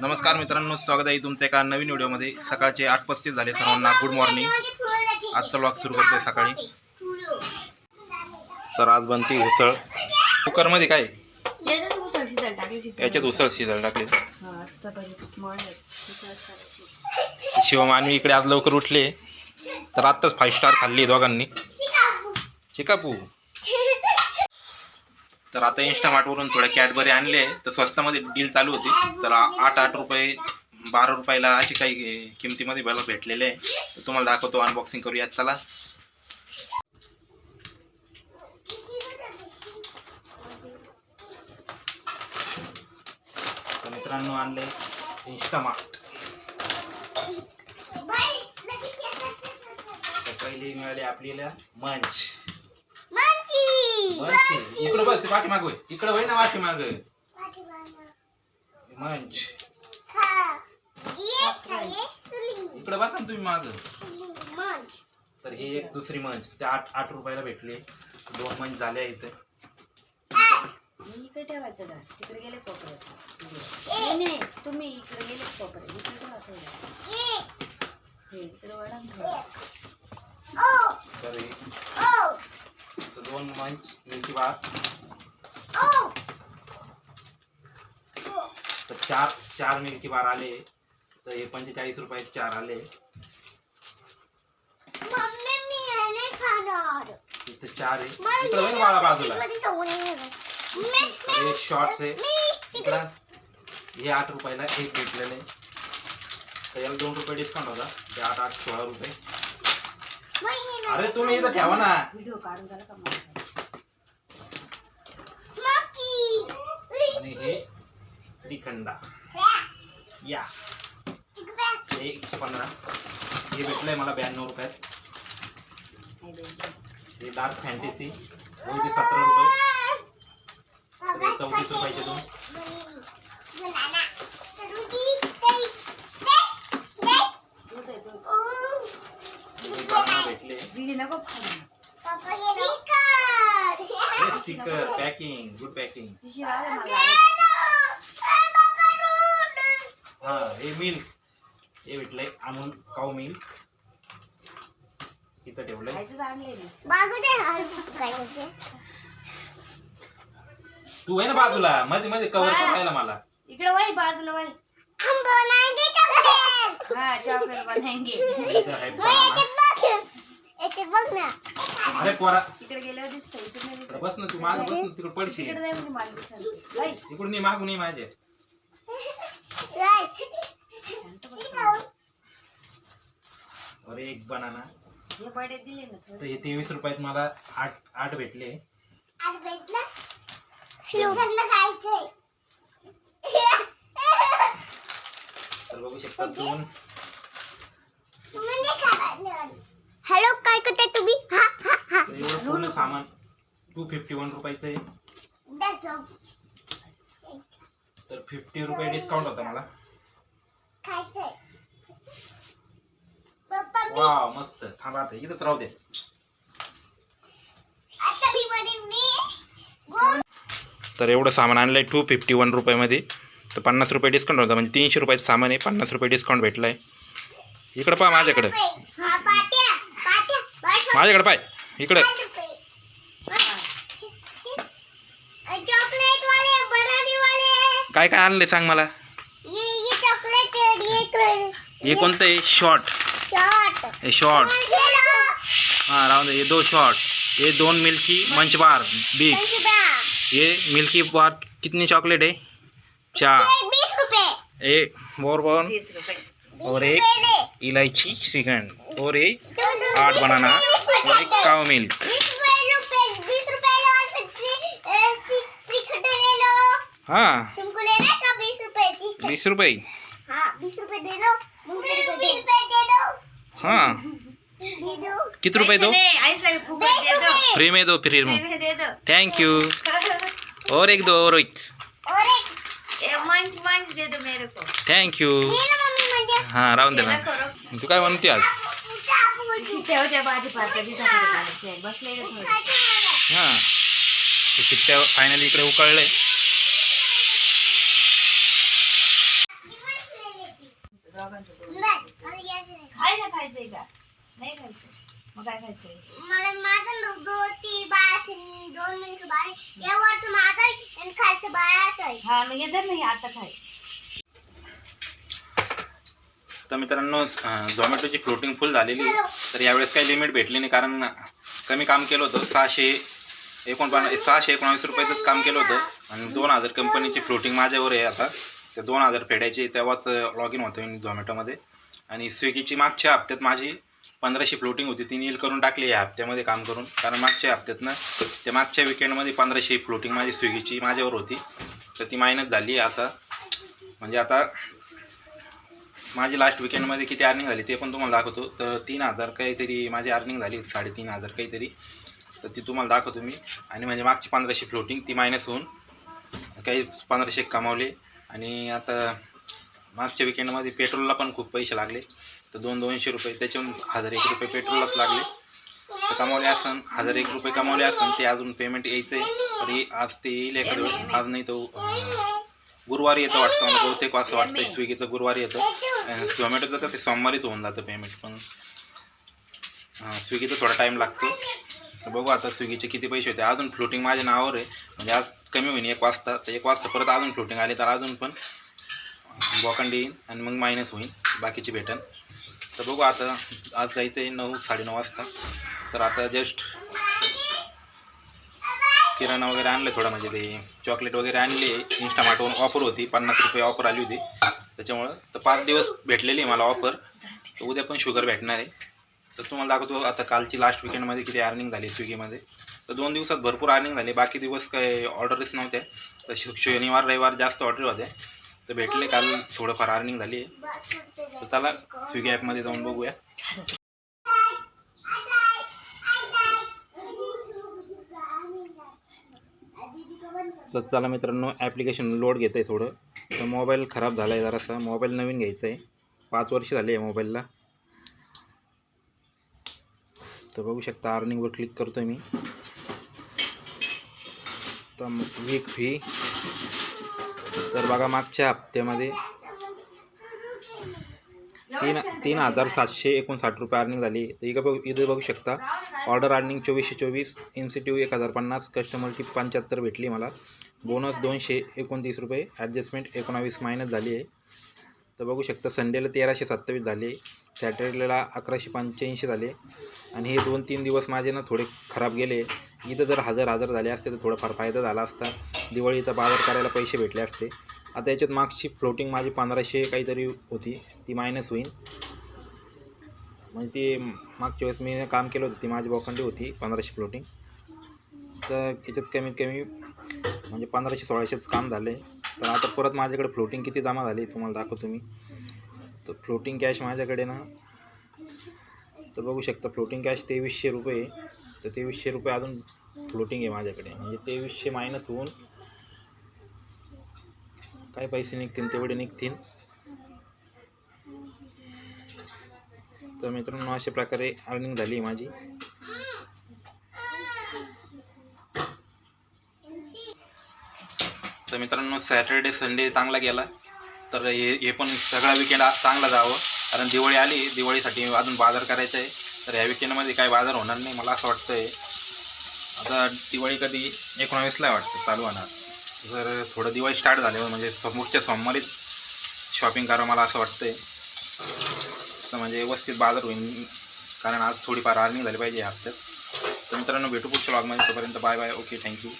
नमस्कार मित्रांनो स्वागत आहे तुमचं एका नवीन व्हिडिओमध्ये. सकाळचे आठ पस्तीस झाले सर्वांना. गुड मॉर्निंग आजचा ब्लॉग सुरू करतोय सकाळी. तर आज बनती उसळ. कुकरमध्ये काय? याच्यात उसळ शिजायला टाकली. शिवम आणि इकडे आज लवकर उठले. तर आत्ताच फाईव्ह स्टार खाल्ली दोघांनी. चिकापू. तर आता इंस्टामार्टवरून थोड्या कॅडबरी आणले. तर स्वस्तामध्ये डील चालू होती. तर आठ आठ रुपये बारा रुपयाला असे काही किमतीमध्ये मला भेटलेले आहे. तर तुम्हाला दाखवतो अनबॉक्सिंग करूयात चला. मित्रांनो आणले इंस्टामार्ट तर पहिले मिळाले आपल्याला मंच इकडं बस पाठी माग इकडं होय ना पाठी माग. मंच इकडं बसा ना तुम्ही माग. तर हे एक दुसरी मंच. ते आठ आठ रुपयाला भेटले. दोन मंच झाले इथे. मी इकडे ठेवायचं का? तिकडे गेले कोपऱ्यात? नाही, तुम्ही इकडे गेले इकडे इकडे दोन मंच मिल्की बार तर चार चार मिल्की बार आले तर हे पंचेचाळीस रुपयात चार आले इथं चार आहे इकडं बाळा बाजूला हे शॉर्ट्स आहे इकडं हे आठ रुपयाला एक भेटलेलं आहे तर याला दोन रुपये डिस्काउंट होता ते आठ आठ सोळा रुपये अरे तुम्ही इथं ठेवा ना. व्हिडिओ काढून झाला का? आणि हे त्रिखंडा या. हे एकशे पंधरा. हे भेटलंय मला ब्याण्णव रुपयात नाही द्यायचं. हे डार्क फॅन्टेसी दोनशे सतरा रुपये. तर हे चौतीस रुपयाचे दोन आहे, दूध. हे banana नको खाऊ. पॅकिंग गुड पॅकिंग मला. हा हे मिल्क हे भेटलंय अमूल काऊ मिल्क इथं ठेवलंय. खायचंच आणलंय नुसतं. तू आहे ना बाजूला. मध्ये मध्ये कव्हर करायला मला. इकडे वय बाजूला वय. हा चॉकलेट बनाएंगे इथं आहे banana. अरे पोरा. तिकडे गेल्यावर दिसतं इकडे नाही अरे दिसत बस ना तू माग बस ना तिकडे पडशील. तिकडे नाही म्हणजे मला दिसत वय इकडून नाही मागून नाही माझे. शांत बस. अरे एक बनाना. हे बडे दिले ना तर थोडे हे तेवीस रुपयात मला आठ आठ भेटले. तर बघू शकता दोन. हॅलो काय करताय तुम्ही? हा हा हा. तर एवढं पूर्ण सामान. टू फिफ्टी वन रुपयाचं आहे. तर फिफ्टी रुपये डिस्काउंट होता मला. खायचंय पप्पा मी वा मस्त. थांबा आता इथंच राहू दे. आता मी तर एवढं सामान आणलं आहे टू फिफ्टी वन रुपयामध्ये. तर पन्नास रुपये डिस्काउंट होता. म्हणजे तीनशे रुपयाचं सामान आहे. पन्नास रुपये डिस्काउंट भेटलं आहे इकडं पहा माझ्याकडं. हा माझ्याकडं पाय इकडं. चॉकलेट वाले बनाने वाले काय काय आणले सांग मला? ये ये चॉकलेट है ये हे कोणतं आहे? Short shot. हे शॉर्ट हाँ राहून दे. हे दो शॉर्ट ये दोन मिल्की मंच बार बिग ये मिल्की बार कितनी चॉकलेट है चार. बीस रुपए एक और वन. और एक इलायची श्रीखंड और एक आठ बनाना. और एक काव मिल्क. हाँ. तुमको लेना का बीस रुपये हाँ. बीस रुपए दे? दो बीस रुपए दे दो दे दो किती रुपये दो नहीं, ऐसा फुकट बीस दे दो रुपए फ्री में दो फ्री में थैंक यू और एक दो और एक. और एक ए, मंच मंच दे दो मेरे को थँक यू दे लो मम्मी म्हणजे हां राहून दे ना तू काय म्हणते आज? शिट्ट्या होत्या भाजीपाला तिथं काढते बसले का थोडं. हां. ते चिट्ट्या फायनली इकडे उकळले. खायला खायचंय का? नाही खायचं. मग काय खायचंय? मला माझं दोन ती बाळाचे दोन मिनिट बाळ आहे. या वरचं माझं आहे आणि बाळाचं आहे. हा मग हे धर नाही आता खाय. तर मित्रांनो झोमॅटोची फ्लोटिंग फुल झालेली तर यावेळेस काही लिमिट भेटली नाही कारण कमी काम केलं होतं. सहाशे एकोणपन्नास सहाशे एकोणावीस रुपयाचंच काम केलं होतं. आणि दोन हजार कंपनीची फ्लोटिंग माझ्यावर आहे आता. ते दोन हजार फेडायचे तेव्हाच लॉग इन होतं मी झोमॅटोमध्ये आणि स्विगीची मागच्या हप्त्यात माझी पंधराशे फ्लोटिंग होती. ती नील करून टाकली या हप्त्यामध्ये काम करून. कारण मागच्या हप्त्यातनं ते मागच्या विकेंडमध्ये पंधराशे फ्लोटिंग माझी स्विगीची माझ्यावर होती. तर ती मायनस झाली आहे आता. म्हणजे आता माझी लास्ट विकेंडमध्ये किती अर्निंग झाली ते पण तुम्हाला दाखवतो. तर तीन हजार काहीतरी माझी अर्निंग झाली साडेतीन हजार काहीतरी. तर ती तुम्हाला दाखवतो मी. आणि म्हणजे मागची पंधराशे फ्लोटिंग ती मायनस होऊन काही पंधराशे कमावले. आणि आता मागच्या विकेंडमध्ये पेट्रोलला पण खूप पैसे लागले. तर दोन दोनशे रुपये त्याच्याहून हजार एक रुपये पेट्रोललाच लागले. तर कमावले असन हजार एक रुपये कमावले असन ते अजून पेमेंट यायचं आहे तरी आज ते येईल एखाद्या आज नाही तो गुरुवारी येतं वाटतं. मला बहुतेक असं वाटतं स्विगीचं गुरुवारी येतं. झोमॅटोचं तर ते सोमवारीच होऊन जातं पेमेंट पण. स्विगीचा स्विगीचं थोडा टाईम लागतो. तर बघू आता स्विगीचे किती पैसे होते. अजून फ्लोटिंग माझ्या नावावर आहे. म्हणजे आज कमी होईन एक वाजता. तर एक वाजता परत अजून फ्लोटिंग आली तर अजून पण बॉकंडी येईन आणि मग मायनस होईन. बाकीची भेटन. तर बघू आता आज जायचं आहे नऊ साडेनऊ वाजता. तर आता जस्ट किराणा वगैरे आणलं थोडं म्हणजे ते चॉकलेट वगैरे आणले. इन्स्टामार्टवरून ऑफर होती. पन्नास रुपये ऑफर आली होती. त्याच्यामुळं तर पाच दिवस भेटलेली आहे मला ऑफर तर उद्या पण शुगर भेटणार आहे. तर तुम्हाला दाखवतो आता कालची लास्ट विकेंडमध्ये किती अर्निंग झाली स्विगीमध्ये. तर दोन दिवसात भरपूर अर्निंग झाली. बाकी दिवस काही ऑर्डरच नव्हत्या. तर श- शनिवार रविवार जास्त ऑर्डर होत्या. तर भेटले काल थोडंफार अर्निंग झाली आहे. तर चला स्विगी ॲपमध्ये जाऊन बघूया. तर चला मित्रांनो ॲप्लिकेशन लोड घेत आहे थोडं. तर मोबाईल खराब झाला आहे जरासा. मोबाईल नवीन घ्यायचा आहे पाच वर्ष झाले आहे मोबाईलला. तर बघू शकता अर्निंगवर क्लिक करतो मी. तर वीक फी तर बघा मागच्या हप्त्यामध्ये तीन तीन हजार सातशे एकोणसाठ रुपये अर्निंग झाली. तर इथं बघू इथं बघू शकता ऑर्डर अर्निंग चोवीसशे चोवीस इन्सिटिव्ह एक हजार पन्नास कस्टमर टिप पंच्याहत्तर भेटली मला. बोनस दोनशे एकोणतीस रुपये. ॲडजस्टमेंट एकोणावीस मायनस झाली आहे. तर बघू शकता संडेला तेराशे सत्तावीस झाले सॅटर्डेला अकराशे पंच्याऐंशी झाले आणि हे दोन तीन दिवस माझे ना थोडे खराब गेले. इथं जर हजर हजर झाले असते तर थोडाफार फायदा झाला असता. दिवाळीचा बाजार करायला पैसे भेटले असते. आता याच्यात मागची फ्लोटिंग माझी पंधराशे काहीतरी होती. ती मायनस होईल म्हणजे ती मागच्या वेळेस मी काम केलं होतं ती माझी बॉखंडी होती पंधराशे फ्लोटिंग तर याच्यात कमीत कमी म्हणजे पंधराशे सोळाशेच काम झाले. तर आता परत माझ्याकडे फ्लोटिंग किती जमा झाली तुम्हाला दाखवतो मी. तर फ्लोटिंग कॅश माझ्याकडे ना तर बघू शकता फ्लोटिंग कॅश तेवीसशे रुपये तर तेवीसशे रुपये अजून फ्लोटिंग आहे माझ्याकडे. म्हणजे तेवीसशे मायनस होऊन काय पैसे निघतील तेवढे निघतील. तर मित्रांनो अशा प्रकारे अर्निंग झाली आहे माझी. तर मित्रांनो सॅटर्डे संडे चांगला गेला. तर हे हे पण सगळा विकेंड चांगला जावं. कारण दिवाळी आली दिवाळीसाठी अजून बाजार करायचा आहे. तर ह्या विकेंडमध्ये काय बाजार होणार नाही मला असं वाटतंय. आता दिवाळी कधी? एकोणावीसला वाटतं चालू होणार. जर थोडं दिवाळी स्टार्ट झाल्यावर म्हणजे समोरच्या सोमवारीच शॉपिंग करा मला असं वाटतंय. तर म्हणजे व्यवस्थित बाजार होईल. कारण आज थोडीफार अर्निंग झाली पाहिजे हप्त्यात. तर मित्रांनो भेटू पुढच्या ब्लॉगमध्ये तोपर्यंत बाय बाय ओके थँक्यू